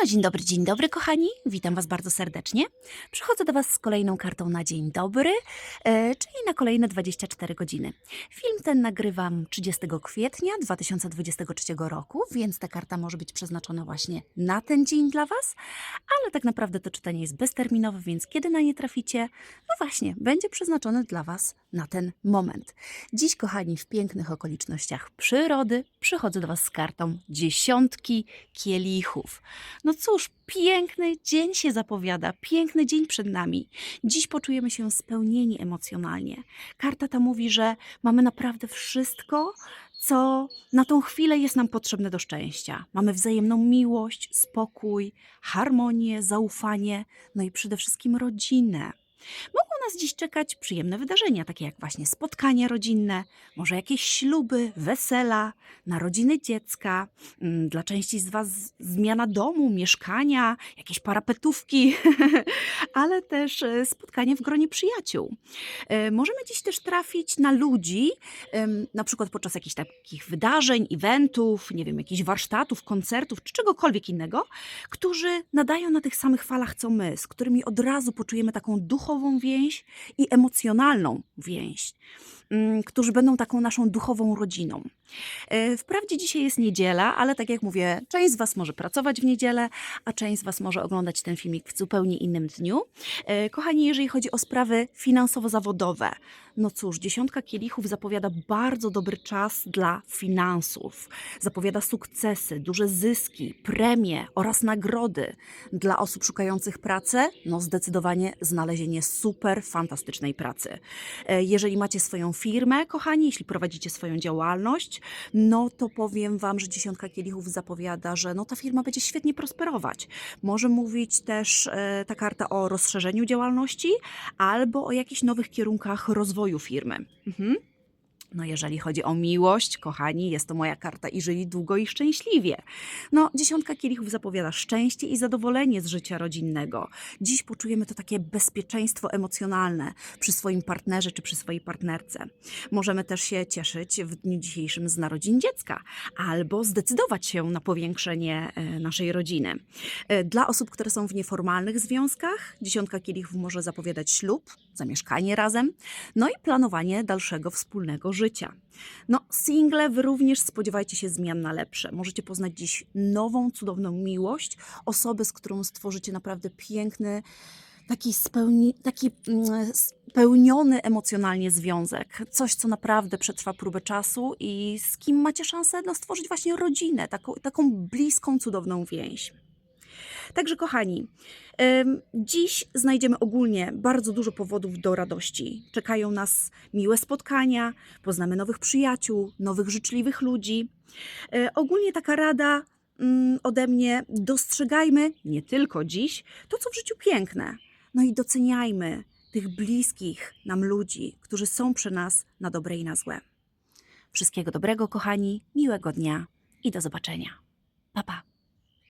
No, dzień dobry, dzień dobry, kochani. Witam Was bardzo serdecznie. Przychodzę do Was z kolejną kartą na dzień dobry, e, czyli na kolejne 24 godziny. Film ten nagrywam 30 kwietnia 2023 roku, więc ta karta może być przeznaczona właśnie na ten dzień dla Was, ale tak naprawdę to czytanie jest bezterminowe, więc kiedy na nie traficie, no właśnie, będzie przeznaczone dla Was na ten moment. Dziś, kochani, w pięknych okolicznościach przyrody przychodzę do Was z kartą dziesiątki kielichów. No cóż, piękny dzień się zapowiada, piękny dzień przed nami. Dziś poczujemy się spełnieni emocjonalnie. Karta ta mówi, że mamy naprawdę wszystko, co na tą chwilę jest nam potrzebne do szczęścia. Mamy wzajemną miłość, spokój, harmonię, zaufanie, no i przede wszystkim rodzinę. Mogą nas dziś czekać przyjemne wydarzenia, takie jak właśnie spotkania rodzinne, może jakieś śluby, wesela, narodziny dziecka, mm, dla części z Was zmiana domu, mieszkania, jakieś parapetówki, ale też e, spotkanie w gronie przyjaciół. E, Możemy dziś też trafić na ludzi, na przykład podczas jakichś takich wydarzeń, eventów, nie wiem, jakichś warsztatów, koncertów czy czegokolwiek innego, którzy nadają na tych samych falach co my, z którymi od razu poczujemy taką duchową więź i emocjonalną więź, którzy będą taką naszą duchową rodziną. E, Wprawdzie dzisiaj jest niedziela, ale tak jak mówię, część z Was może pracować w niedzielę, a część z Was może oglądać ten filmik w zupełnie innym dniu. E, Kochani, jeżeli chodzi o sprawy finansowo-zawodowe, no cóż, dziesiątka kielichów zapowiada bardzo dobry czas dla finansów. Zapowiada sukcesy, duże zyski, premie oraz nagrody. Dla osób szukających pracy, no zdecydowanie znalezienie super fantastycznej pracy. E, Jeżeli macie swoją kochani, jeśli prowadzicie swoją działalność, no to powiem Wam, że dziesiątka kielichów zapowiada, że no ta firma będzie świetnie prosperować. Może mówić też e, ta karta o rozszerzeniu działalności albo o jakichś nowych kierunkach rozwoju firmy. Mhm. No, jeżeli chodzi o miłość, kochani, jest to moja karta i żyli długo i szczęśliwie. No, dziesiątka kielichów zapowiada szczęście i zadowolenie z życia rodzinnego. Dziś poczujemy to takie bezpieczeństwo emocjonalne przy swoim partnerze czy przy swojej partnerce. Możemy też się cieszyć w dniu dzisiejszym z narodzin dziecka albo zdecydować się na powiększenie e, naszej rodziny. E, Dla osób, które są w nieformalnych związkach, dziesiątka kielichów może zapowiadać ślub, zamieszkanie razem, no i planowanie dalszego wspólnego życia. No, single, wy również spodziewajcie się zmian na lepsze. Możecie poznać dziś nową, cudowną miłość, osobę, z którą stworzycie naprawdę piękny, taki, spełni, taki mm, spełniony emocjonalnie związek. Coś, co naprawdę przetrwa próbę czasu i z kim macie szansę no, stworzyć właśnie rodzinę, taką, taką bliską, cudowną więź. Także kochani, dziś znajdziemy ogólnie bardzo dużo powodów do radości. Czekają nas miłe spotkania, poznamy nowych przyjaciół, nowych życzliwych ludzi. E, Ogólnie taka rada mm, ode mnie: dostrzegajmy nie tylko dziś to, co w życiu piękne, no i doceniajmy tych bliskich nam ludzi, którzy są przy nas na dobre i na złe. Wszystkiego dobrego, kochani, miłego dnia i do zobaczenia. Pa, pa.